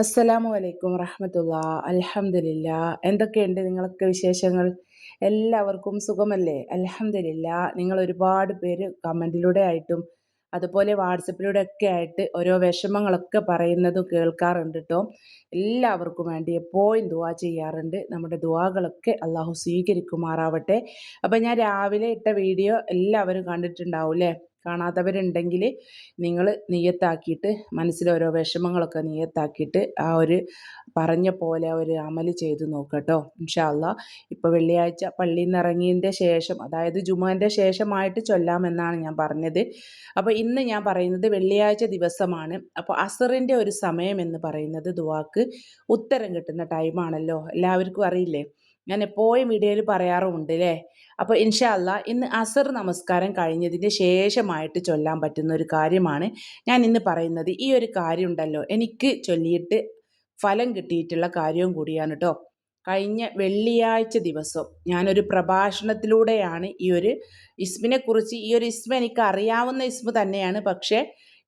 അസ്സലാമു അലൈക്കും റഹമത്തുള്ള. അലഹമില്ല എന്തൊക്കെയുണ്ട് നിങ്ങളൊക്കെ വിശേഷങ്ങൾ? എല്ലാവർക്കും സുഖമല്ലേ? അലഹമില്ല നിങ്ങൾ ഒരുപാട് പേര് കമന്റിലൂടെ ആയിട്ടും അതുപോലെ വാട്സപ്പിലൂടെ ഒക്കെ ആയിട്ട് ഓരോ വിഷമങ്ങളൊക്കെ പറയുന്നതും കേൾക്കാറുണ്ട് കേട്ടോ എല്ലാവർക്കും വേണ്ടി എപ്പോഴും ദുവാ ചെയ്യാറുണ്ട്. നമ്മുടെ ദുവാകളൊക്കെ അള്ളാഹു സ്വീകരിക്കുമാറാവട്ടെ. അപ്പം ഞാൻ രാവിലെ ഇട്ട വീഡിയോ എല്ലാവരും കണ്ടിട്ടുണ്ടാവും അല്ലേ കാണാത്തവരുണ്ടെങ്കിൽ നിങ്ങൾ നിയത്താക്കിയിട്ട് മനസ്സിൽ ഓരോ വിഷമങ്ങളൊക്കെ നിയത്താക്കിയിട്ട് ആ ഒരു പറഞ്ഞ പോലെ ഒരു അമൽ ചെയ്ത് നോക്കട്ടോ. ഇൻഷാല്ല ഇപ്പോൾ വെള്ളിയാഴ്ച പള്ളിയിൽ നിന്ന് ഇറങ്ങിയതിന്റെ ശേഷം അതായത് ജുമാന്റെ ശേഷമായിട്ട് ചൊല്ലാമെന്നാണ് ഞാൻ പറഞ്ഞത്. അപ്പോൾ ഇന്ന് ഞാൻ പറയുന്നത് വെള്ളിയാഴ്ച ദിവസമാണ്. അപ്പോൾ അസറിന്റെ ഒരു സമയം എന്ന് പറയുന്നത് ദുവാക്ക് ഉത്തരം കിട്ടുന്ന ടൈമാണല്ലോ. എല്ലാവർക്കും അറിയില്ലേ? ഞാൻ എപ്പോഴും വീഡിയോയിൽ പറയാറുമുണ്ട് അല്ലേ അപ്പോൾ ഇൻഷാല്ല ഇന്ന് അസർ നമസ്കാരം കഴിഞ്ഞതിന് ശേഷമായിട്ട് ചൊല്ലാൻ പറ്റുന്ന ഒരു കാര്യമാണ് ഞാൻ ഇന്ന് പറയുന്നത്. ഈ ഒരു കാര്യം ഉണ്ടല്ലോ എനിക്ക് ചൊല്ലിയിട്ട് ഫലം കിട്ടിയിട്ടുള്ള കാര്യവും കൂടിയാണ് കേട്ടോ കഴിഞ്ഞ വെള്ളിയാഴ്ച ദിവസം ഞാനൊരു പ്രഭാഷണത്തിലൂടെയാണ് ഈ ഒരു ഇസ്മിനെ കുറിച്ച് ഈ ഒരു ഇസ്മ എനിക്ക് അറിയാവുന്ന ഇസ്മ തന്നെയാണ്. പക്ഷേ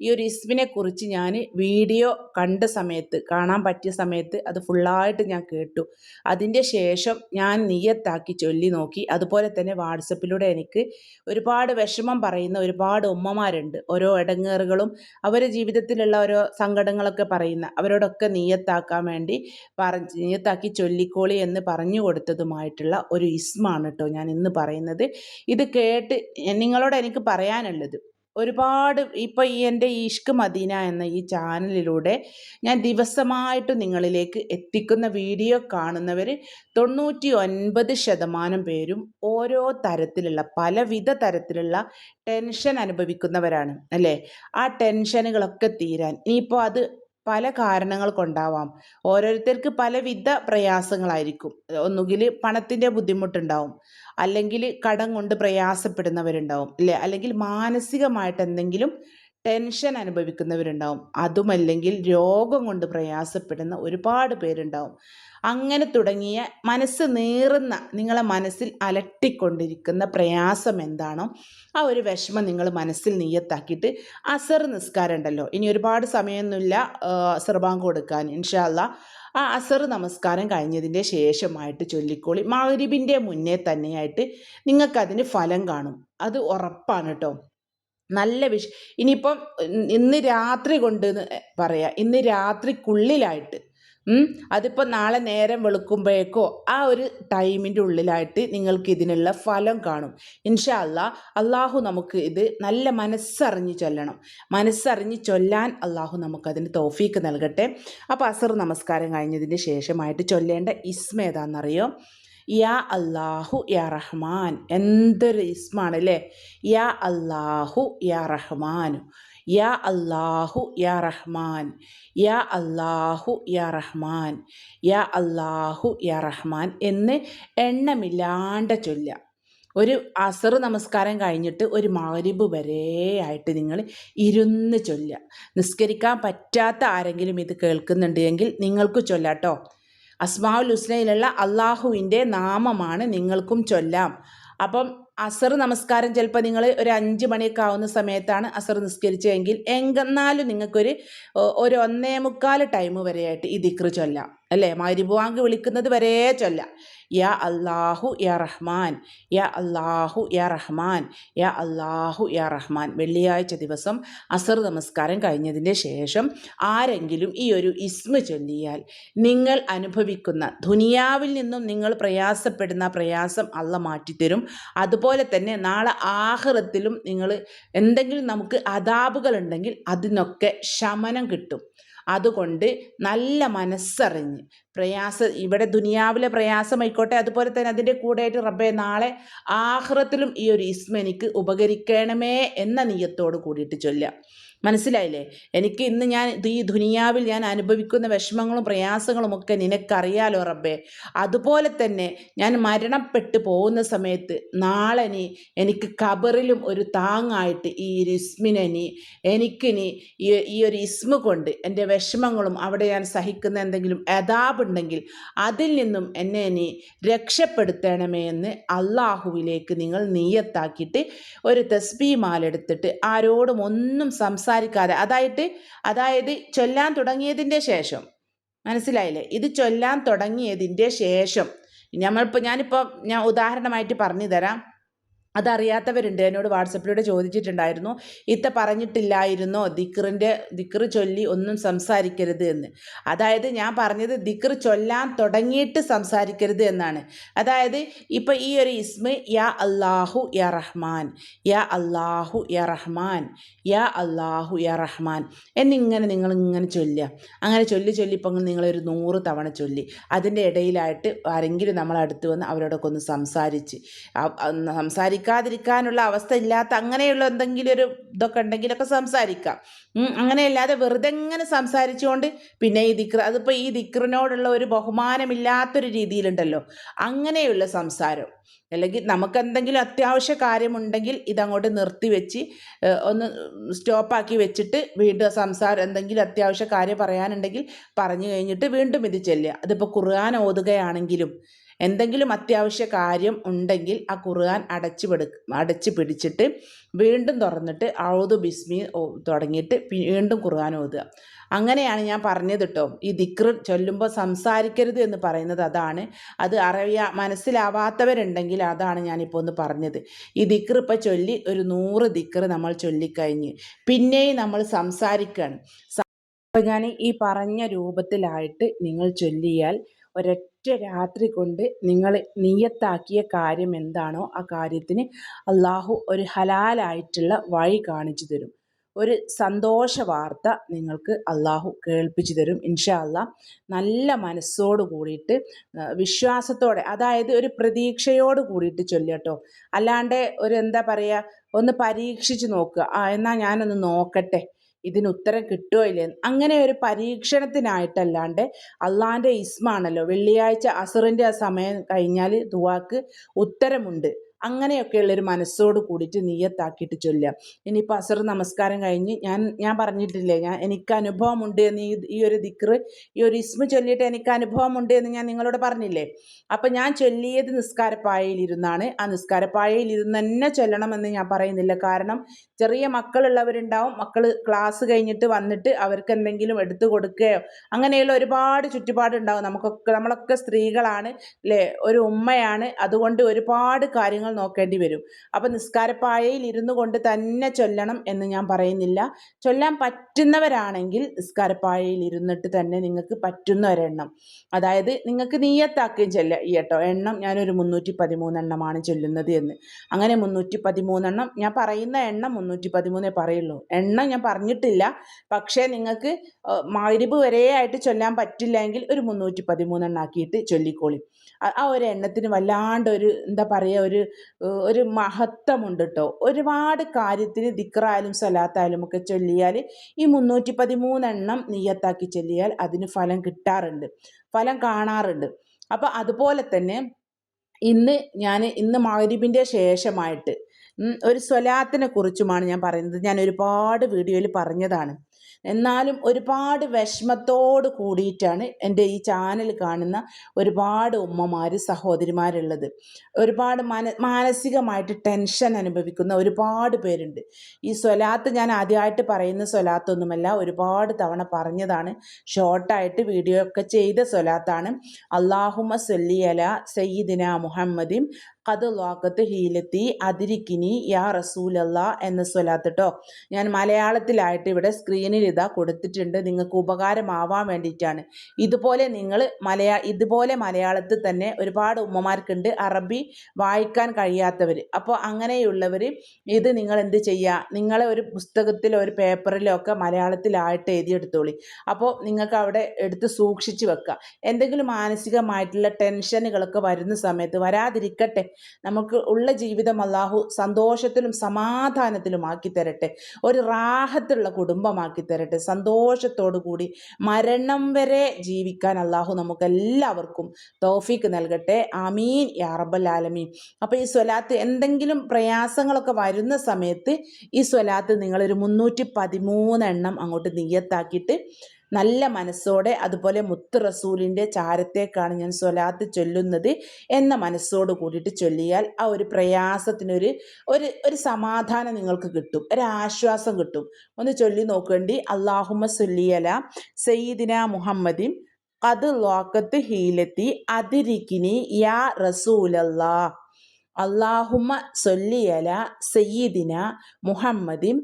ഈ ഒരു ഇസ്മിനെ കുറിച്ച് ഞാൻ വീഡിയോ കണ്ട സമയത്ത് കാണാൻ പറ്റിയ സമയത്ത് അത് ഫുള്ളായിട്ട് ഞാൻ കേട്ടു. അതിന്റെ ശേഷം ഞാൻ നിയത്താക്കി ചൊല്ലി നോക്കി. അതുപോലെ തന്നെ വാട്സപ്പിലൂടെ എനിക്ക് ഒരുപാട് വിഷമം പറയുന്ന ഒരുപാട് ഉമ്മമാരുണ്ട്. ഓരോ ഇടങ്ങേറുകളും അവരുടെ ജീവിതത്തിലുള്ള ഓരോ സങ്കടങ്ങളൊക്കെ പറയുന്ന അവരോടൊക്കെ നീയത്താക്കാൻ വേണ്ടി പറഞ്ഞ് നീയത്താക്കി ചൊല്ലിക്കോളി എന്ന് പറഞ്ഞു കൊടുത്തതുമായിട്ടുള്ള ഒരു ഇസ്മാണ് കേട്ടോ ഞാൻ ഇന്ന് പറയുന്നത്. ഇത് കേട്ട് നിങ്ങളോട് എനിക്ക് പറയാനുള്ളത് ഒരുപാട് ഇപ്പോൾ ഈ എന്റെ ഇഷ്ക് മദീന എന്ന ഈ ചാനലിലൂടെ ഞാൻ ദിവസമായിട്ട് നിങ്ങളിലേക്ക് എത്തിക്കുന്ന വീഡിയോ കാണുന്നവർ തൊണ്ണൂറ്റി ഒൻപത് ശതമാനം പേരും ഓരോ തരത്തിലുള്ള പലവിധ തരത്തിലുള്ള ടെൻഷൻ അനുഭവിക്കുന്നവരാണ് അല്ലേ? ആ ടെൻഷനുകളൊക്കെ തീരാൻ. ഇനിയിപ്പോൾ അത് പല കാരണങ്ങൾ കൊണ്ടാവാം. ഓരോരുത്തർക്ക് പലവിധ പ്രയാസങ്ങളായിരിക്കും. ഒന്നുകിൽ പണത്തിന്റെ ബുദ്ധിമുട്ടുണ്ടാവും. അല്ലെങ്കിൽ കടം കൊണ്ട് പ്രയാസപ്പെടുന്നവരുണ്ടാവും. അല്ലേ അല്ലെങ്കിൽ മാനസികമായിട്ട് എന്തെങ്കിലും ടെൻഷൻ അനുഭവിക്കുന്നവരുണ്ടാവും. അതുമല്ലെങ്കിൽ രോഗം കൊണ്ട് പ്രയാസപ്പെടുന്ന ഒരുപാട് പേരുണ്ടാവും. അങ്ങനെ തുടങ്ങിയ മനസ്സ് നീറുന്ന നിങ്ങളെ മനസ്സിൽ അലട്ടിക്കൊണ്ടിരിക്കുന്ന പ്രയാസം എന്താണോ ആ ഒരു വിഷമം നിങ്ങൾ മനസ്സിൽ നീയത്താക്കിയിട്ട് അസർ നിസ്കാരം ഉണ്ടല്ലോ. ഇനി ഒരുപാട് സമയമൊന്നുമില്ല സർബാങ്ക് കൊടുക്കാൻ ഇൻഷാല്ല ആ അസർ നമസ്കാരം കഴിഞ്ഞതിന്റെ ശേഷമായിട്ട് ചൊല്ലിക്കോളി. മകരിബിന്റെ മുന്നേ തന്നെയായിട്ട് നിങ്ങൾക്കതിന് ഫലം കാണും. അത് ഉറപ്പാണ് കേട്ടോ. നല്ല വിഷ ഇനിയിപ്പം ഇന്ന് രാത്രി കൊണ്ട് പറയാം ഇന്ന് രാത്രിക്കുള്ളിലായിട്ട് അതിപ്പോൾ നാളെ നേരം വെളുക്കുമ്പോഴേക്കോ ആ ഒരു ടൈമിന്റെ ഉള്ളിലായിട്ട് നിങ്ങൾക്ക് ഇതിനുള്ള ഫലം കാണും. ഇൻഷാ അല്ലാ അള്ളാഹു നമുക്ക് ഇത് നല്ല മനസ്സറിഞ്ഞ് ചൊല്ലണം. മനസ്സറിഞ്ഞ് ചൊല്ലാൻ അള്ളാഹു നമുക്കതിന് തോഫീക്ക് നൽകട്ടെ. അപ്പോൾ അസർ നമസ്കാരം കഴിഞ്ഞതിന് ശേഷമായിട്ട് ചൊല്ലേണ്ട ഇസ്മ ഏതാണെന്നറിയോ യാ അല്ലാഹു യാ റഹ്മാൻ. എന്തൊരു ഇസ്മാണ് അല്ലേ യാ അല്ലാഹു യാ റഹ്മാൻ. യാ അല്ലാഹു യാ റഹ്മാൻ. യാ അല്ലാഹു യാ റഹ്മാൻ. യാ അല്ലാഹു യാ റഹ്മാൻ എന്ന് എണ്ണമില്ലാണ്ട ചൊല്ലുക. ഒരു അസർ നമസ്കാരം കഴിഞ്ഞിട്ട് ഒരു മാരിബ് വരെ ആയിട്ട് നിങ്ങൾ ഇരുന്ന് ചൊല്ലുക. നിസ്കരിക്കാൻ പറ്റാത്ത ആരെങ്കിലും ഇത് കേൾക്കുന്നുണ്ടെങ്കിൽ നിങ്ങൾക്ക് ചൊല്ലാട്ടോ അസ്മാവുൽ ഹുസ്നയിലുള്ള അള്ളാഹുവിന്റെ നാമമാണ് നിങ്ങൾക്കും ചൊല്ലാം. അപ്പം അസർ നമസ്കാരം ചിലപ്പോൾ നിങ്ങൾ ഒരു അഞ്ച് മണിയൊക്കെ ആവുന്ന സമയത്താണ് അസർ നിസ്കരിച്ചതെങ്കിൽ എങ്കെന്നാലും നിങ്ങൾക്കൊരു ഒരു ഒന്നേ മുക്കാൽ ടൈം വരെയായിട്ട് ഈ ദിക്ർ ചൊല്ലാം. അല്ലേ? മരുഭുവാങ്ക് വിളിക്കുന്നത് വരെ ചൊല്ല. യാ അള്ളാഹു യാ റഹ്മാൻ യാ അള്ളാഹു യാ റഹ്മാൻ യാ അള്ളാഹു യാ റഹ്മാൻ. വെള്ളിയാഴ്ച ദിവസം അസർ നമസ്കാരം കഴിഞ്ഞതിന്റെ ശേഷം ആരെങ്കിലും ഈ ഒരു ഇസ്മ ചൊല്ലിയാൽ നിങ്ങൾ അനുഭവിക്കുന്ന ദുനിയാവിൽ നിന്നും നിങ്ങൾ പ്രയാസപ്പെടുന്ന പ്രയാസം അള്ള മാറ്റിത്തരും. അതുപോലെ തന്നെ നാളെ ആഹ്റത്തിലും നിങ്ങൾ എന്തെങ്കിലും നമുക്ക് അതാപുകൾ ഉണ്ടെങ്കിൽ അതിനൊക്കെ ശമനം കിട്ടും. അതുകൊണ്ട് നല്ല മനസ്സറിഞ്ഞ് പ്രയാസ ഇവിടെ ദുനിയാവിലെ പ്രയാസമായിക്കോട്ടെ. അതുപോലെ തന്നെ അതിന്റെ കൂടെയായിട്ട് റബ്ബെ നാളെ ആഹ്റത്തിലും ഈ ഒരു ഇസ്മ എനിക്ക് ഉപകരിക്കണമേ എന്ന നീയത്തോട് കൂടിയിട്ട് ചൊല്ലുക. മനസ്സിലായില്ലേ? എനിക്ക് ഇന്ന് ഞാൻ ഈ ദുനിയാവിൽ ഞാൻ അനുഭവിക്കുന്ന വിഷമങ്ങളും പ്രയാസങ്ങളും ഒക്കെ നിനക്കറിയാലോ റബ്ബേ. അതുപോലെ തന്നെ ഞാൻ മരണപ്പെട്ടു പോകുന്ന സമയത്ത് നാളെ നീ എനിക്ക് കബറിലും ഒരു താങ്ങായിട്ട് ഈ ഒരു ഇസ്മിനെ നീ എനിക്കിനി ഈ ഈ ഒരു ഇസ്മ കൊണ്ട് എന്റെ വിഷമങ്ങളും അവിടെ ഞാൻ സഹിക്കുന്ന എന്തെങ്കിലും യഥാപുണ്ടെങ്കിൽ അതിൽ നിന്നും എന്നെ നീ രക്ഷപ്പെടുത്തണമേ എന്ന് അള്ളാഹുവിലേക്ക് നിങ്ങൾ നീയത്താക്കിയിട്ട് ഒരു തസ്ബീമാലെടുത്തിട്ട് ആരോടും ഒന്നും സംസാരിക്കും സംസാരിക്കാതെ. അതായിട്ട് അതായത് ചൊല്ലാൻ തുടങ്ങിയതിന്റെ ശേഷം മനസ്സിലായില്ലേ? ഇത് ചൊല്ലാൻ തുടങ്ങിയതിന്റെ ശേഷം നമ്മളിപ്പോൾ ഞാനിപ്പോൾ ഞാൻ ഉദാഹരണമായിട്ട് പറഞ്ഞു തരാം അതറിയാത്തവരുണ്ട്. എന്നോട് വാട്സപ്പിലൂടെ ചോദിച്ചിട്ടുണ്ടായിരുന്നു. ഇത്ത പറഞ്ഞിട്ടില്ലായിരുന്നോ. ദിക്റിന്റെ ദിക്റ് ചൊല്ലി ഒന്നും സംസാരിക്കരുത് എന്ന്. അതായത് ഞാൻ പറഞ്ഞത് ദിക്റ് ചൊല്ലാൻ തുടങ്ങിയിട്ട് സംസാരിക്കരുത് എന്നാണ്. അതായത് ഇപ്പോൾ ഈ ഒരു ഇസ്മ യാ അള്ളാഹു യാ റഹ്മാൻ യാ അള്ളാഹു യാ റഹ്മാൻ യാ അള്ളാഹു യാ റഹ്മാൻ എന്നിങ്ങനെ നിങ്ങൾ ഇങ്ങനെ ചൊല്ലുക. അങ്ങനെ ചൊല്ലി ചൊല്ലി ഇപ്പം നിങ്ങളൊരു നൂറ് തവണ ചൊല്ലി. അതിന്റെ ഇടയിലായിട്ട് ആരെങ്കിലും നമ്മളടുത്ത് വന്ന് അവരോടൊക്കെ ഒന്ന് സംസാരിച്ച് സംസാരിക്കുക സംസാരിക്കാതിരിക്കാനുള്ള അവസ്ഥ ഇല്ലാത്ത അങ്ങനെയുള്ള എന്തെങ്കിലും ഒരു ഇതൊക്കെ ഉണ്ടെങ്കിലൊക്കെ സംസാരിക്കാം. അങ്ങനെയല്ലാതെ വെറുതെ ഇങ്ങനെ സംസാരിച്ചുകൊണ്ട് പിന്നെ ഈ ദിക്ര അതിപ്പോൾ ഈ ദിക്റിനോടുള്ള ഒരു ബഹുമാനമില്ലാത്തൊരു രീതിയിലുണ്ടല്ലോ. അങ്ങനെയുള്ള സംസാരം. അല്ലെങ്കിൽ നമുക്ക് എന്തെങ്കിലും അത്യാവശ്യ കാര്യമുണ്ടെങ്കിൽ ഇതങ്ങോട്ട് നിർത്തിവെച്ച് ഒന്ന് സ്റ്റോപ്പാക്കി വെച്ചിട്ട് വീണ്ടും സംസാരം എന്തെങ്കിലും അത്യാവശ്യ കാര്യം പറയാനുണ്ടെങ്കിൽ പറഞ്ഞു കഴിഞ്ഞിട്ട് വീണ്ടും ഇത് ചെല്ലുക. അതിപ്പോൾ ഖുർആൻ ഓതുകയാണെങ്കിലും എന്തെങ്കിലും അത്യാവശ്യ കാര്യം ഉണ്ടെങ്കിൽ ആ ഖുർആൻ അടച്ചു പെടു അടച്ചു പിടിച്ചിട്ട് വീണ്ടും തുറന്നിട്ട് ഔദു ബിസ്മി തുടങ്ങിയിട്ട് വീണ്ടും ഖുർആൻ ഓതുക. അങ്ങനെയാണ് ഞാൻ പറഞ്ഞത് കേട്ടോ ഈ ദിക്ർ ചൊല്ലുമ്പോൾ സംസാരിക്കരുത് എന്ന് പറയുന്നത് അതാണ്. അത് അറിയാ മനസ്സിലാവാത്തവരുണ്ടെങ്കിൽ അതാണ് ഞാനിപ്പോൾ ഒന്ന് പറഞ്ഞത്. ഈ ദിക്ർ ഇപ്പോൾ ചൊല്ലി ഒരു നൂറ് ദിക്ർ നമ്മൾ ചൊല്ലിക്കഴിഞ്ഞ് പിന്നെയും നമ്മൾ സംസാരിക്കുകയാണ് അപ്പോൾ ഞാൻ ഈ പറഞ്ഞ രൂപത്തിലായിട്ട് നിങ്ങൾ ചൊല്ലിയാൽ ഒരൊറ്റ രാത്രി കൊണ്ട് നിങ്ങൾ നിയത്താക്കിയ കാര്യം എന്താണോ ആ കാര്യത്തിന് അള്ളാഹു ഒരു ഹലാലായിട്ടുള്ള വഴി കാണിച്ചു തരും. ഒരു സന്തോഷ വാർത്ത നിങ്ങൾക്ക് അള്ളാഹു കേൾപ്പിച്ചു തരും ഇൻഷാ നല്ല മനസ്സോട് കൂടിയിട്ട് വിശ്വാസത്തോടെ അതായത് ഒരു പ്രതീക്ഷയോട് കൂടിയിട്ട് ചൊല്ലട്ടോ അല്ലാണ്ട് ഒരു എന്താ പറയുക ഒന്ന് പരീക്ഷിച്ച് നോക്കുക ആ എന്നാൽ ഞാനൊന്ന് നോക്കട്ടെ. ഇതിന് ഉത്തരം കിട്ടുമോ ഇല്ലേ? അങ്ങനെ ഒരു പരീക്ഷണത്തിനായിട്ടല്ലാണ്ട് അള്ളാന്റെ ഇസ്മാണല്ലോ. വെള്ളിയാഴ്ച അസറിന്റെ ആ സമയം കഴിഞ്ഞാൽ ദുവാക്ക് ഉത്തരമുണ്ട്. അങ്ങനെയൊക്കെയുള്ളൊരു മനസ്സോട് കൂടിയിട്ട് നീയത്താക്കിയിട്ട് ചൊല്ലുക. ഇനിയിപ്പോൾ അസർ നമസ്കാരം കഴിഞ്ഞ് ഞാൻ ഞാൻ പറഞ്ഞിട്ടില്ലേ ഞാൻ എനിക്ക് അനുഭവമുണ്ട് എന്ന് ഈ ഒരു ദിക്റ് ഈ ഒരു ഇസ്മ ചൊല്ലിയിട്ട് എനിക്ക് അനുഭവമുണ്ട് എന്ന് ഞാൻ നിങ്ങളോട് പറഞ്ഞില്ലേ? അപ്പം ഞാൻ ചൊല്ലിയത് നിസ്കാരപ്പായയിലിരുന്നാണ്. ആ നിസ്കാരപ്പായയിലിരുന്ന് തന്നെ ചൊല്ലണമെന്ന് ഞാൻ പറയുന്നില്ല. കാരണം ചെറിയ മക്കളുള്ളവരുണ്ടാവും. മക്കൾ ക്ലാസ് കഴിഞ്ഞിട്ട് വന്നിട്ട് അവർക്ക് എന്തെങ്കിലും എടുത്തു കൊടുക്കുകയോ അങ്ങനെയുള്ള ഒരുപാട് ചുറ്റുപാടുണ്ടാവും. നമുക്കൊക്കെ നമ്മളൊക്കെ സ്ത്രീകളാണ് അല്ലേ ഒരു ഉമ്മയാണ്. അതുകൊണ്ട് ഒരുപാട് കാര്യങ്ങൾ നോക്കേണ്ടി വരും. അപ്പം നിസ്കാരപ്പായയിൽ ഇരുന്നു കൊണ്ട് തന്നെ ചൊല്ലണം എന്ന് ഞാൻ പറയുന്നില്ല. ചൊല്ലാൻ പറ്റുന്നവരാണെങ്കിൽ നിസ്കാരപ്പായയിൽ ഇരുന്നിട്ട് തന്നെ നിങ്ങൾക്ക് പറ്റുന്ന ഒരെണ്ണം. അതായത് നിങ്ങൾക്ക് നീയത്താക്കുകയും ചൊല്ല ഈ കേട്ടോ എണ്ണം ഞാനൊരു മുന്നൂറ്റി പതിമൂന്നെണ്ണമാണ് ചൊല്ലുന്നത് എന്ന്. അങ്ങനെ മുന്നൂറ്റി പതിമൂന്നെണ്ണം ഞാൻ പറയുന്ന എണ്ണം മുന്നൂറ്റി പതിമൂന്നേ പറയുള്ളൂ. എണ്ണം ഞാൻ പറഞ്ഞിട്ടില്ല. പക്ഷേ നിങ്ങൾക്ക് മാരിബ് വരെ ആയിട്ട് ചൊല്ലാൻ പറ്റില്ലെങ്കിൽ ഒരു മുന്നൂറ്റി പതിമൂന്നെണ്ണാക്കിയിട്ട് ചൊല്ലിക്കോളി. ആ ഒരു എണ്ണത്തിന് വല്ലാണ്ട് ഒരു എന്താ പറയുക ഒരു ഒരു മഹത്വമുണ്ട് കേട്ടോ ഒരുപാട് കാര്യത്തിന് ദിക്റായാലും സ്വലാത്തായാലും ഒക്കെ ചൊല്ലിയാൽ ഈ മുന്നൂറ്റി പതിമൂന്നെണ്ണം നീയത്താക്കി ചൊല്ലിയാൽ അതിന് ഫലം കിട്ടാറുണ്ട്. ഫലം കാണാറുണ്ട്. അപ്പോൾ അതുപോലെ തന്നെ ഇന്ന് ഞാൻ ഇന്ന് മഗ്രിബിന്റെ ശേഷമായിട്ട് ഒരു സ്വലാത്തിനെ കുറിച്ചുമാണ് ഞാൻ പറയുന്നത്. ഞാൻ ഒരുപാട് വീഡിയോയിൽ പറഞ്ഞതാണ്. എന്നാലും ഒരുപാട് വിഷമത്തോട് കൂടിയിട്ടാണ് എന്റെ ഈ ചാനൽ കാണുന്ന ഒരുപാട് ഉമ്മമാർ സഹോദരിമാരുള്ളത്. ഒരുപാട് മന മാനസികമായിട്ട് ടെൻഷൻ അനുഭവിക്കുന്ന ഒരുപാട് പേരുണ്ട്. ഈ സ്വലാത്ത് ഞാൻ ആദ്യമായിട്ട് പറയുന്ന സ്വലാത്തൊന്നുമല്ല ഒരുപാട് തവണ പറഞ്ഞതാണ്. ഷോർട്ടായിട്ട് വീഡിയോ ഒക്കെ ചെയ്ത സ്വലാത്താണ്. അള്ളാഹുമ സൊല്ലിയല സയ്യിദിന മുഹമ്മദിൻ കത് ലോകത്ത് ഹീലത്തി അതിരിക്കിനി യാ റസൂലല്ല എന്ന സ്വലാത്ത് കേട്ടോ ഞാൻ മലയാളത്തിലായിട്ട് ഇവിടെ സ്ക്രീനിൽ ഇതാ കൊടുത്തിട്ടുണ്ട്. നിങ്ങൾക്ക് ഉപകാരമാവാൻ വേണ്ടിയിട്ടാണ്. ഇതുപോലെ നിങ്ങൾ മലയാ ഇതുപോലെ മലയാളത്തിൽ തന്നെ ഒരുപാട് ഉമ്മമാർക്കുണ്ട്. അറബി വായിക്കാൻ കഴിയാത്തവർ. അപ്പോൾ അങ്ങനെയുള്ളവർ ഇത് നിങ്ങൾ എന്ത് ചെയ്യുക? നിങ്ങളെ ഒരു പുസ്തകത്തിലോ ഒരു പേപ്പറിലോ ഒക്കെ മലയാളത്തിലായിട്ട് എഴുതിയെടുത്തോളി. അപ്പോൾ നിങ്ങൾക്ക് അവിടെ എടുത്ത് സൂക്ഷിച്ച് വെക്കുക. എന്തെങ്കിലും മാനസികമായിട്ടുള്ള ടെൻഷനുകളൊക്കെ വരുന്ന സമയത്ത് വരാതിരിക്കട്ടെ. നമുക്ക് ഉള്ള ജീവിതം അള്ളാഹു സന്തോഷത്തിലും സമാധാനത്തിലും ആക്കി തരട്ടെ. ഒരു റാഹത്തുള്ള കുടുംബമാക്കി തരട്ടെ. സന്തോഷത്തോടു കൂടി മരണം വരെ ജീവിക്കാൻ അള്ളാഹു നമുക്ക് എല്ലാവർക്കും തോഫീക്ക് നൽകട്ടെ. ആമീൻ. യാറബൽ ആലമീൻ. അപ്പോൾ ഈ സ്വലാത്ത് എന്തെങ്കിലും പ്രയാസങ്ങളൊക്കെ വരുന്ന സമയത്ത് ഈ സ്വലാത്ത് നിങ്ങളൊരു മുന്നൂറ്റി പതിമൂന്നെണ്ണം അങ്ങോട്ട് നീയത്താക്കിയിട്ട് നല്ല മനസ്സോടെ അതുപോലെ മുത്ത് റസൂലിന്റെ ചാരത്തേക്കാണ് ഞാൻ സ്വലാത്ത് ചൊല്ലുന്നത് എന്ന മനസ്സോട് കൂടിയിട്ട് ചൊല്ലിയാൽ ആ ഒരു പ്രയാസത്തിനൊരു ഒരു ഒരു സമാധാനം നിങ്ങൾക്ക് കിട്ടും ഒരു ആശ്വാസം കിട്ടും. ഒന്ന് ചൊല്ലി നോക്കേണ്ടി. അള്ളാഹുമ സുല്ലിയല സയ്യിദിന മുഹമ്മദിൻ ഖദ് ലോക്കത്ത് ഹീലത്തി അതിരിക്കിനി യാ റസൂലല്ലാ. അള്ളാഹുമ സൊല്ലിയല സയ്യിദിന മുഹമ്മദിൻ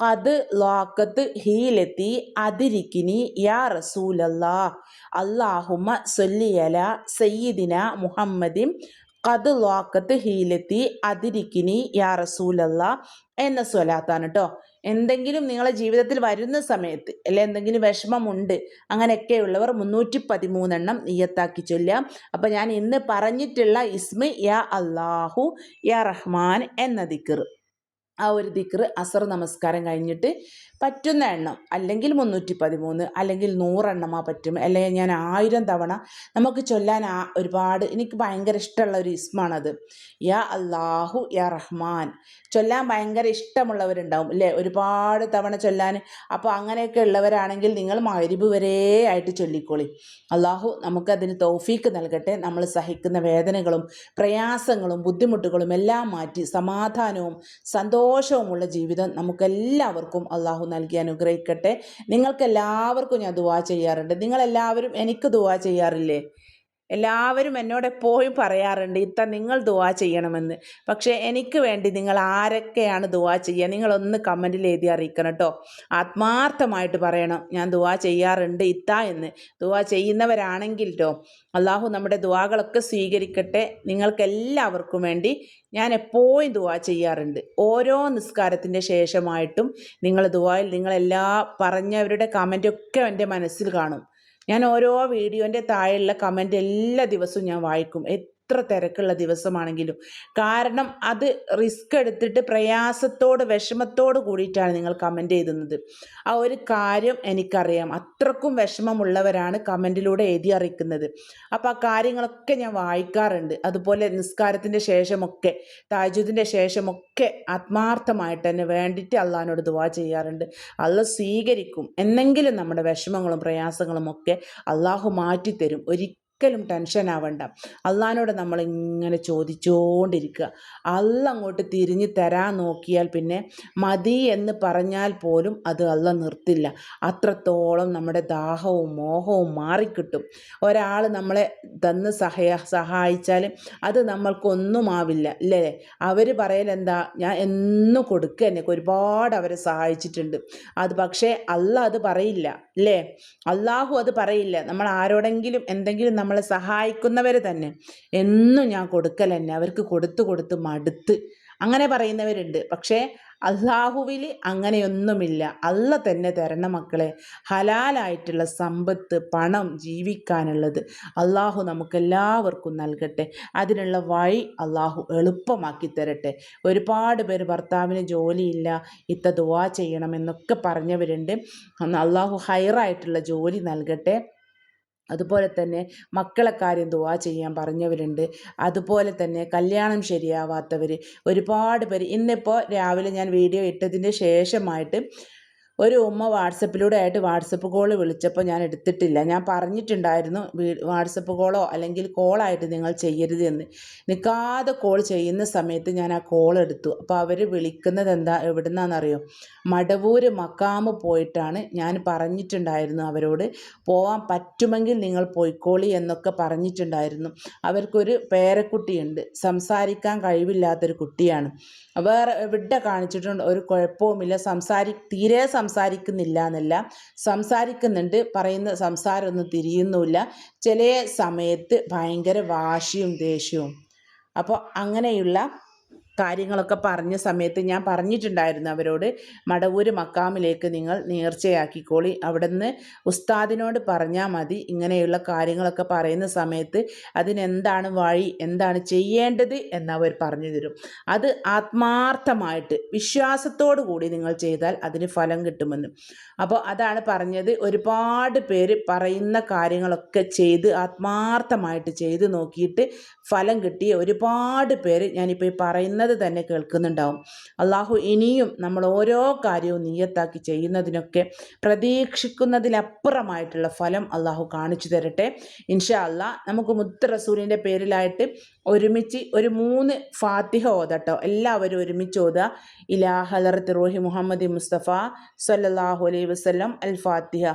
ഖദ് ലോകത്ത് ഹീലെത്തി അതിരിക്കിനി യാ റസൂലല്ലാ. അള്ളാഹുമ സൊല്ലിയല സയ്യിദിന മുഹമ്മദിം. കത് ലോക്കത്ത് ഹീലെത്തി അതിരിക്കിനി യാ റസൂലല്ല എന്ന സ്വലാത്താണ് കേട്ടോ എന്തെങ്കിലും നിങ്ങളെ ജീവിതത്തിൽ വരുന്ന സമയത്ത് അല്ലെ എന്തെങ്കിലും വിഷമമുണ്ട് അങ്ങനെയൊക്കെയുള്ളവർ മുന്നൂറ്റി പതിമൂന്നെണ്ണം നീയത്താക്കി ചൊല്ലാം അപ്പം ഞാൻ ഇന്ന് പറഞ്ഞിട്ടുള്ള ഇസ്മി യാ അള്ളാഹു യാ റഹ്മാൻ എന്ന ദിക്കർ ആ ഒരു ദിക്ർ അസർ നമസ്കാരം കഴിഞ്ഞിട്ട് പറ്റുന്ന എണ്ണം അല്ലെങ്കിൽ മുന്നൂറ്റി പതിമൂന്ന് അല്ലെങ്കിൽ നൂറെണ്ണമാ പറ്റും. അല്ലെങ്കിൽ ഞാൻ ആയിരം തവണ നമുക്ക് ചൊല്ലാൻ ആ ഒരുപാട് എനിക്ക് ഭയങ്കര ഇഷ്ടമുള്ള ഒരു ഇസ്മാണത്. യാ അള്ളാഹു യാ റഹ്മാൻ. ചൊല്ലാൻ ഭയങ്കര ഇഷ്ടമുള്ളവരുണ്ടാവും അല്ലേ? ഒരുപാട് തവണ ചൊല്ലാൻ. അപ്പോൾ അങ്ങനെയൊക്കെ ഉള്ളവരാണെങ്കിൽ നിങ്ങൾ മരുവ് വരെ ആയിട്ട് ചൊല്ലിക്കോളി. അള്ളാഹു നമുക്കതിന് തൗഫീക്ക് നൽകട്ടെ. നമ്മൾ സഹിക്കുന്ന വേദനകളും പ്രയാസങ്ങളും ബുദ്ധിമുട്ടുകളും എല്ലാം മാറ്റി സമാധാനവും സന്തോഷവുമുള്ള ജീവിതം നമുക്കെല്ലാവർക്കും അള്ളാഹു നൽകി അനുഗ്രഹിക്കട്ടെ. നിങ്ങൾക്കെല്ലാവർക്കും ഞാൻ ദുവാ ചെയ്യാറുണ്ട്. നിങ്ങളെല്ലാവരും എനിക്ക് ദുവാ ചെയ്യാറില്ലേ? എല്ലാവരും എന്നോട് എപ്പോഴും പറയാറുണ്ട് ഇത്ത നിങ്ങൾ ദുവാ ചെയ്യണമെന്ന്. പക്ഷേ എനിക്ക് വേണ്ടി നിങ്ങൾ ആരൊക്കെയാണ് ദുവാ ചെയ്യുക? നിങ്ങളൊന്ന് കമന്റിൽ എഴുതി അറിയിക്കണം കേട്ടോ. ആത്മാർത്ഥമായിട്ട് പറയണം ഞാൻ ദുവാ ചെയ്യാറുണ്ട് ഇത്ത എന്ന്. ദുവാ ചെയ്യുന്നവരാണെങ്കിൽ കേട്ടോ അള്ളാഹു നമ്മുടെ ദുവാകളൊക്കെ സ്വീകരിക്കട്ടെ. നിങ്ങൾക്കെല്ലാവർക്കും വേണ്ടി ഞാൻ എപ്പോഴും ദുവാ ചെയ്യാറുണ്ട്. ഓരോ നിസ്കാരത്തിന്റെ ശേഷമായിട്ടും നിങ്ങൾ ദുവായിൽ നിങ്ങളെല്ലാ പറഞ്ഞവരുടെ കമന്റൊക്കെ എന്റെ മനസ്സിൽ കാണും. ഞാൻ ഓരോ വീഡിയോന്റെ താഴെയുള്ള കമന്റ് എല്ലാ ദിവസവും ഞാൻ വായിക്കും. എത്ര തിരക്കുള്ള ദിവസമാണെങ്കിലും. കാരണം അത് റിസ്ക് എടുത്തിട്ട് പ്രയാസത്തോട് വിഷമത്തോട് കൂടിയിട്ടാണ് നിങ്ങൾ കമന്റ് എഴുതുന്നത്. ആ ഒരു കാര്യം എനിക്കറിയാം. അത്രക്കും വിഷമമുള്ളവരാണ് കമന്റിലൂടെ എഴുതി അറിയിക്കുന്നത്. അപ്പോൾ ആ കാര്യങ്ങളൊക്കെ ഞാൻ വായിക്കാറുണ്ട്. അതുപോലെ നിസ്കാരത്തിന്റെ ശേഷമൊക്കെ താജുദിന്റെ ശേഷമൊക്കെ ആത്മാർത്ഥമായിട്ട് തന്നെ വേണ്ടിയിട്ട് അള്ളഹാനോട് ദുവാ ചെയ്യാറുണ്ട്. അള്ള സ്വീകരിക്കും. എന്നെങ്കിലും നമ്മുടെ വിഷമങ്ങളും പ്രയാസങ്ങളും ഒക്കെ അള്ളാഹു മാറ്റിത്തരും. ഒരിക്കലും ഒരിക്കലും ടെൻഷൻ ആവണ്ട. അള്ളഹാനോട് നമ്മൾ ഇങ്ങനെ ചോദിച്ചുകൊണ്ടിരിക്കുക അള്ള അങ്ങോട്ട് തിരിഞ്ഞ് തരാൻ നോക്കിയാൽ പിന്നെ മതി എന്ന് പറഞ്ഞാൽ പോലും അത് അള്ള നിർത്തില്ല. അത്രത്തോളം നമ്മുടെ ദാഹവും മോഹവും മാറിക്കിട്ടും. ഒരാൾ നമ്മളെ തന്ന് സഹായ സഹായിച്ചാൽ അത് നമ്മൾക്കൊന്നും ആവില്ല. അല്ലേ അവർ പറയലെന്താ ഞാൻ എന്നും കൊടുക്കുക എന്നെ. ഒരുപാട് അവരെ സഹായിച്ചിട്ടുണ്ട്. അത് പക്ഷേ അല്ല അത് പറയില്ല. അല്ലേ അള്ളാഹു അത് പറയില്ല. നമ്മൾ ആരോടെങ്കിലും എന്തെങ്കിലും നമ്മളെ സഹായിക്കുന്നവർ തന്നെ. എന്നും ഞാൻ കൊടുക്കൽ തന്നെ. അവർക്ക് കൊടുത്തു കൊടുത്ത് മടുത്ത്. അങ്ങനെ പറയുന്നവരുണ്ട്. പക്ഷേ അള്ളാഹുവിൽ അങ്ങനെയൊന്നുമില്ല. അല്ല തന്നെ തരണം മക്കളെ. ഹലാലായിട്ടുള്ള സമ്പത്ത് പണം ജീവിക്കാനുള്ളത് അള്ളാഹു നമുക്കെല്ലാവർക്കും നൽകട്ടെ. അതിനുള്ള വഴി അള്ളാഹു എളുപ്പമാക്കി തരട്ടെ. ഒരുപാട് പേര് ഭർത്താവിന് ജോലിയില്ല. ഇത്ത ദുവാ ചെയ്യണമെന്നൊക്കെ പറഞ്ഞവരുണ്ട്. അള്ളാഹു ഹയറായിട്ടുള്ള ജോലി നൽകട്ടെ. അതുപോലെ തന്നെ മക്കളെ കാര്യം ദുവാ ചെയ്യാൻ പറഞ്ഞവരുണ്ട്. അതുപോലെ തന്നെ കല്യാണം ശരിയാവാത്തവർ ഒരുപാട് പേര്. ഇന്നിപ്പോൾ രാവിലെ ഞാൻ വീഡിയോ ഇട്ടതിന്റെ ശേഷമായിട്ട് ഒരു ഉമ്മ വാട്സപ്പിലൂടെ ആയിട്ട് വാട്സപ്പ് കോൾ വിളിച്ചപ്പോൾ ഞാൻ എടുത്തിട്ടില്ല. ഞാൻ പറഞ്ഞിട്ടുണ്ടായിരുന്നു വാട്സപ്പ് കോളോ അല്ലെങ്കിൽ കോളായിട്ട് നിങ്ങൾ ചെയ്യരുത് എന്ന്. നിൽക്കാതെ കോൾ ചെയ്യുന്ന സമയത്ത് ഞാൻ ആ കോൾ എടുത്തു. അപ്പോൾ അവർ വിളിക്കുന്നത് എന്താ എവിടുന്നാണെന്നറിയോ മടവൂര് മക്കാമ് പോയിട്ടാണ് ഞാൻ പറഞ്ഞിട്ടുണ്ടായിരുന്നു അവരോട്. പോവാൻ പറ്റുമെങ്കിൽ നിങ്ങൾ പോയിക്കോളി എന്നൊക്കെ പറഞ്ഞിട്ടുണ്ടായിരുന്നു. അവർക്കൊരു പേരക്കുട്ടിയുണ്ട്. സംസാരിക്കാൻ കഴിവില്ലാത്തൊരു കുട്ടിയാണ്. വേറെ എവിടെ കാണിച്ചിട്ടുണ്ട്? ഒരു കുഴപ്പവുമില്ല. സംസാരി തീരെ സംസാരിക്കുന്നില്ല എന്നല്ല സംസാരിക്കുന്നുണ്ട് പറയുന്ന സംസാരമൊന്നും തിരിയുന്നുമില്ല. ചില സമയത്ത് ഭയങ്കര വാശിയും ദേഷ്യവും. അപ്പോൾ അങ്ങനെയുള്ള കാര്യങ്ങളൊക്കെ പറഞ്ഞ സമയത്ത് ഞാൻ പറഞ്ഞിട്ടുണ്ടായിരുന്നു അവരോട് മടവൂര് മക്കാമിലേക്ക് നിങ്ങൾ നേർച്ചയാക്കിക്കോളി. നിന്ന് ഉസ്താദിനോട് പറഞ്ഞാൽ മതി. ഇങ്ങനെയുള്ള കാര്യങ്ങളൊക്കെ പറയുന്ന സമയത്ത് അതിനെന്താണ് വഴി എന്താണ് ചെയ്യേണ്ടത് എന്നവർ പറഞ്ഞു തരും. അത് ആത്മാർത്ഥമായിട്ട് വിശ്വാസത്തോടു കൂടി നിങ്ങൾ ചെയ്താൽ അതിന് ഫലം കിട്ടുമെന്ന്. അപ്പോൾ അതാണ് പറഞ്ഞത്. ഒരുപാട് പേര് പറയുന്ന കാര്യങ്ങളൊക്കെ ചെയ്ത് ആത്മാർത്ഥമായിട്ട് ചെയ്ത് നോക്കിയിട്ട് ഫലം കിട്ടിയ ഒരുപാട് പേര് ഞാനിപ്പോൾ ഈ പറയുന്നത് തന്നെ കേൾക്കുന്നുണ്ടാവും. അള്ളാഹു ഇനിയും നമ്മൾ ഓരോ കാര്യവും നീയത്താക്കി ചെയ്യുന്നതിനൊക്കെ പ്രതീക്ഷിക്കുന്നതിലപ്പുറമായിട്ടുള്ള ഫലം അള്ളാഹു കാണിച്ചു തരട്ടെ. ഇൻഷാ അള്ളാ നമുക്ക് മുത്ത് റസൂലിന്റെ പേരിലായിട്ട് ഒരുമിച്ച് ഒരു മൂന്ന് ഫാത്തിഹ ഓതട്ടോ. എല്ലാവരും ഒരുമിച്ച് ഓതുക. ഇലാ റോഹി മുഹമ്മദ് മുസ്തഫ സല്ലാഹു അലൈഹി വസ്ലം അൽ ഫാത്തിഹ.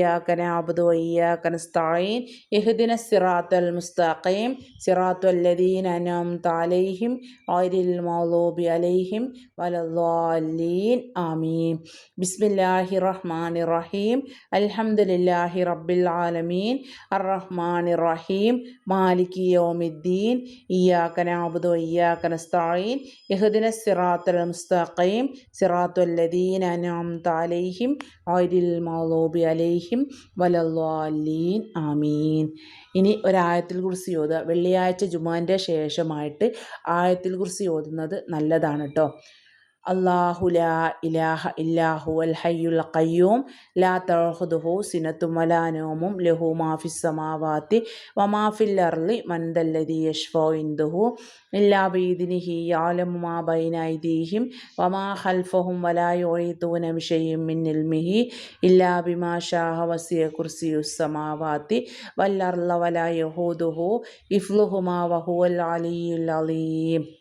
ഇയ്യാക്കന ആബുദു ഇയ്യാക്കന സ്ഥായീൻ ഇഹ്ദിന സിറാത്തൽ മുസ്താഖീം സിറാത്തുല്ലദീൻ അനം താലൈഹിം ഐരിൽ മൗലൂബി അലൈഹിം വലല്ലാലീൻ ആമീൻ. ബിസ്മില്ലാഹി റഹ്മാൻ റഹീം അൽഹംദുലില്ലാഹി റബ്ബിൽ ആലമീൻ. അറഹ്മാൻ റഹീം മാലിക് യോമിദ്ദീൻ. ഇയ്യാക്കന ആബുദു ഇയ്യാക്കന സ്ഥായീൻ ഇഹ്ദിന സിറാത്തൽ മുസ്താഖീം സിറാത്തുല്ലദീൻ അനം താലൈഹിം ഐരിൽ മൗലൂബി അലൈഹിം അലൈഹിം വലല്ലാലീൻ ആമീൻ. ഇനി ഒരായത്തിൽ കുറിച്ച് യോതുക വെള്ളിയാഴ്ച ജുമാന്റെ ശേഷമായിട്ട് ആയത്തിൽ കുറിച്ച് ഓതുന്നത് നല്ലതാണ് കേട്ടോ അള്ളാഹു ലാ ഇലാഹ ഇല്ലാഹു അൽ ഹയ്യുൽ ഖയ്യൂം. ലാ തഹുദുഹു സിനത്തും വലാനോമും ലഹു മാഫിസ് സമാവാത്തി വമാഫിൽ അർലി മന്ദല്ലതി യഷ്ഫോ ഇന്ദുഹു ഇല്ലാ ബീദിനിഹി യാലമുമാ ബൈനൈദീഹിം വമാ ഖൽഫഹും വലാ യുഈതൂന ബിശൈഇം മിൻ ഇൽമിഹി. ഇല്ലാ ബിമാ ഷാഹ വസിയ കുർസിയുസ് സമാവാത്തി. വൽ അർല വലാ യഹൂദുഹു. ഇഫ്ലുഹുമാ വഹുവൽ അലിയുൽ അലീം.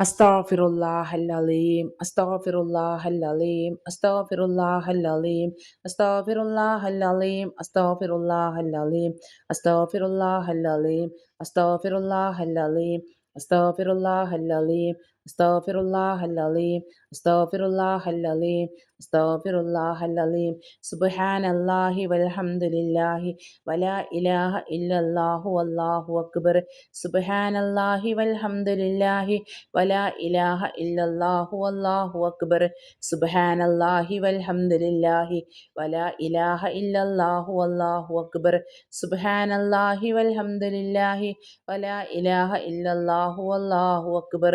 അസ്താഫിറുല്ലാഹല്ലീം അസ്താഫിറുല്ലാഹല്ലീം അസ്താഫിറുല്ലാഹല്ലീം അസ്താഫിറുല്ലാഹല്ലീം അസ്താഫിറുല്ലാഹല്ലീം അസ്താഫിറുല്ലാഹല്ലീം അസ്താഫിറുല്ലാഹല്ലീം അസ്താഫിറുല്ലാഹല്ലീം استغفر الله العظيم استغفر الله العظيم استغفر الله العظيم سبحان الله والحمد لله ولا إله إلا الله والله أكبر سبحان الله والحمد لله ولا إله إلا الله والله أكبر سبحان الله والحمد لله ولا إله إلا الله والله أكبر سبحان الله والحمد لله ولا إله إلا الله والله أكبر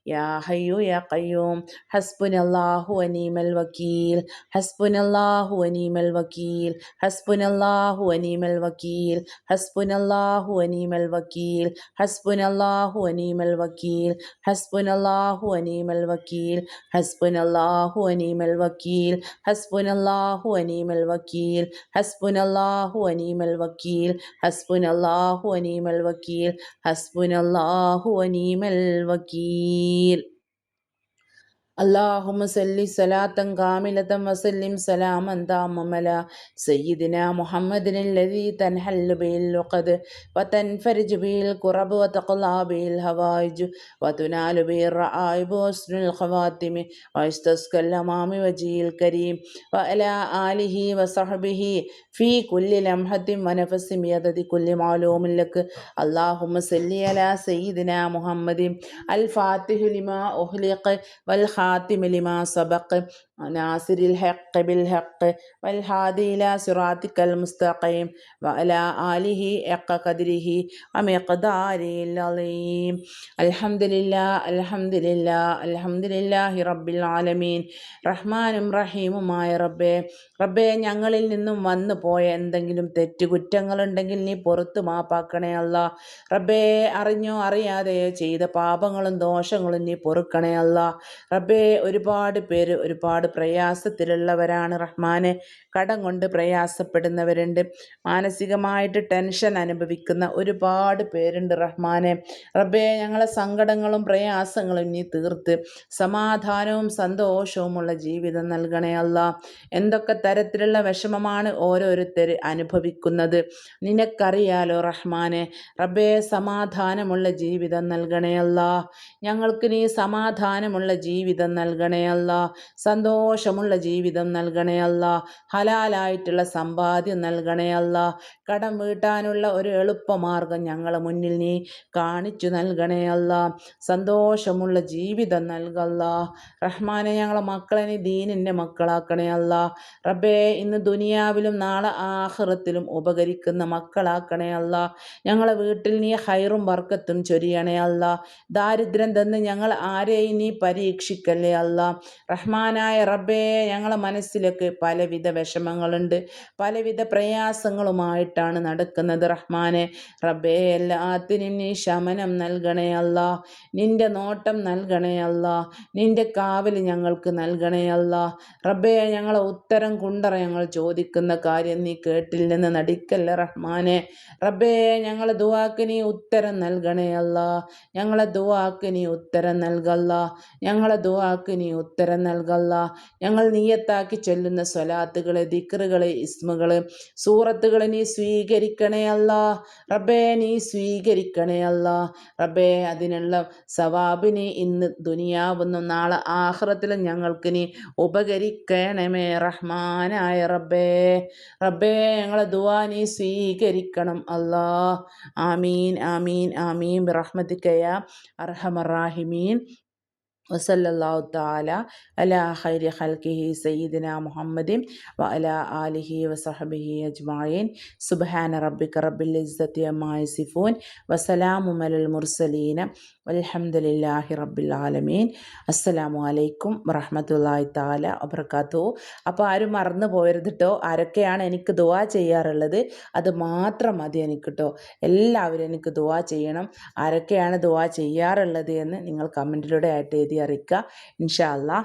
يا حي يا قيوم حسبنا الله ونعم الوكيل حسبنا الله ونعم الوكيل حسبنا الله ونعم الوكيل حسبنا الله ونعم الوكيل حسبنا الله ونعم الوكيل حسبنا الله ونعم الوكيل حسبنا الله ونعم الوكيل حسبنا الله ونعم الوكيل حسبنا الله ونعم الوكيل حسبنا الله ونعم الوكيل حسبنا الله ونعم الوكيل di اللهم صل صلاة كاملة وسلم سلاما على سيدنا محمد الذي تنحل به العقد وتنفرج به الكرب وتقلع به الهوائج وتنال به الرعائب وحسن الخواتم ويستسقى الأمام وجهه الكريم وعلى آله وصحبه في كل لمحة ونفس بيدد كل معلوم لك اللهم صل على سيدنا محمد الفاتح لما أخلق والخاتم الخاتم لما سبق ناصر الحق بالحق والهادي إلى صراطك المستقيم وعلى آله حق قدره ومقداره العظيم الحمد لله الحمد لله الحمد لله رب العالمين റഹ്മാനും റഹീമുമായ റബ്ബേ റബ്ബേ ഞങ്ങളിൽ നിന്നും വന്നു പോയ എന്തെങ്കിലും തെറ്റുകുറ്റങ്ങളുണ്ടെങ്കിൽ നീ പുറത്തു മാപ്പാക്കണേ അല്ല റബ്ബേ അറിഞ്ഞോ അറിയാതെയോ ചെയ്ത പാപങ്ങളും ദോഷങ്ങളും നീ പൊറുക്കണേ അല്ല റബ്ബേ ഒരുപാട് പേര് ഒരുപാട് പ്രയാസത്തിലുള്ളവരാണ് റഹ്മാനെ. കടം കൊണ്ട് പ്രയാസപ്പെടുന്നവരുണ്ട്. മാനസികമായിട്ട് ടെൻഷൻ അനുഭവിക്കുന്ന ഒരുപാട് പേരുണ്ട് റഹ്മാനെ. റബ്ബേ ഞങ്ങളെ സങ്കടങ്ങളും പ്രയാസങ്ങളും നീ തീർത്ത് സമാധാനവും സന്തോഷവുമുള്ള ജീവിതം നൽകണേ അല്ല. എന്തൊക്കെ തരത്തിലുള്ള വിഷമമാണ് ഓരോരുത്തർ അനുഭവിക്കുന്നത്. നിനക്കറിയാലോ റഹ്മാനെ റബ്ബേ സമാധാനമുള്ള ജീവിതം നൽകണേ അല്ല. ഞങ്ങൾക്ക് നീ സമാധാനമുള്ള ജീവിതം നൽകണേ അല്ല. സന്തോഷമുള്ള ജീവിതം നൽകണേ അല്ല. ഹലാലായിട്ടുള്ള സമ്പാദ്യം നൽകണേ അല്ല. കടം വീട്ടാനുള്ള ഒരു എളുപ്പമാർഗം ഞങ്ങളെ മുന്നിൽ നീ കാണിച്ചു നൽകണേ അല്ല. സന്തോഷമുള്ള ജീവിതം നൽകല്ല റഹ്മാനെ ഞങ്ങളെ മക്കളെ നീ ദീനിന്റെ മക്കളാക്കണേ അല്ല. റബ്ബേ ഇന്ന് ദുനിയാവിലും നാളെ ആഹ്റത്തിലും ഉപകരിക്കുന്ന മക്കളാക്കണേ അല്ല. ഞങ്ങളെ വീട്ടിൽ നീ ഹൈറും വർക്കത്തും ചൊരിയണേ അല്ല. ദാരിദ്ര്യം തന്ന് ഞങ്ങൾ ആരെയും നീ പരീക്ഷിക്കല്ലേ അല്ല. റഹ്മാനായ റബ്ബേ ഞങ്ങളെ മനസ്സിലൊക്കെ പലവിധ വിഷമങ്ങളുണ്ട്. പലവിധ പ്രയാസങ്ങളുമായിട്ടാണ് നടക്കുന്നത് റഹ്മാനെ. റബ്ബേ എല്ലാത്തിനും നീ ശമനം നൽകണേ അല്ല. നിന്റെ നോട്ടം നൽകണേ അല്ല. നിന്റെ കാവൽ ഞങ്ങൾക്ക് നൽകണേ അല്ല. റബ്ബേ ഞങ്ങളെ ഉത്തരം കുണ്ടറ ഞങ്ങൾ ചോദിക്കുന്ന കാര്യം നീ കേട്ടില്ലെന്ന് നടിക്കല്ല റഹ്മാനെ. റബ്ബേ ഞങ്ങളെ ദുവാക്ക് നീ ഉത്തരം നൽകണേ അല്ല. ഞങ്ങളെ ദുവാക്ക് നീ ഉത്തരം നൽകല്ല. ഞങ്ങളെ ദുവാക്ക് നീ ഉത്തരം നൽകല്ല. ഞങ്ങൾ നീയത്താക്കി ചൊല്ലുന്ന സ്വലാത്തുകളെ ദിക്കറുകളെ ഇസ്മുകൾ സൂറത്തുകളെ നീ സ്വീകരിക്കണേ അല്ല. റബ്ബേ നീ സ്വീകരിക്കണേ അല്ല. റബ്ബേ അതിനുള്ള സവാബിനെ ഇന്ന് ദുനിയാവുന്നു നാളെ ആഹ്റത്തിൽ ഞങ്ങൾക്ക് നീ ഉപകരിക്കണമേ. റഹ്മാനായ റബ്ബേ റബ്ബേ ഞങ്ങളെ ദുവാ നീ സ്വീകരിക്കണം അല്ലാ. ആമീൻ ആമീൻ ആമീൻ. റഹ്മത്തിക്കയ അർഹമറാഹിമീൻ വസല്ലാഹു താല അല ഹൈരി ഖൽക്കിഹി സയ്യിദിന മുഹമ്മദിൻ വ അല ആലിഹി വസഹബിഹി അജ്മായീൻ സുബാന റബ്ബിക റബ്ബിൽ ഇസ്സത്തി അമ്മായി സിഫൂൻ വസലാമു അലൽ മുർസലീന. വൽഹംദുലില്ലാഹി റബ്ബിൽ ആലമീൻ അസ്സലാമു അലൈക്കും വറഹമത്തല്ലാഹി താല അബർക്കാത്തു അപ്പോൾ ആരും മറന്നു പോയരുത് കേട്ടോ ആരൊക്കെയാണ് എനിക്ക് ദുവാ ചെയ്യാറുള്ളത്? അത് മാത്രം മതി എനിക്ക് കേട്ടോ എല്ലാവരും എനിക്ക് ദുവാ ചെയ്യണം. ആരൊക്കെയാണ് ദുവാ ചെയ്യാറുള്ളത് എന്ന് നിങ്ങൾ കമന്റിലൂടെ ആയിട്ട് എഴുതി അറിയിക്കുക. ഇൻഷാ അല്ലാ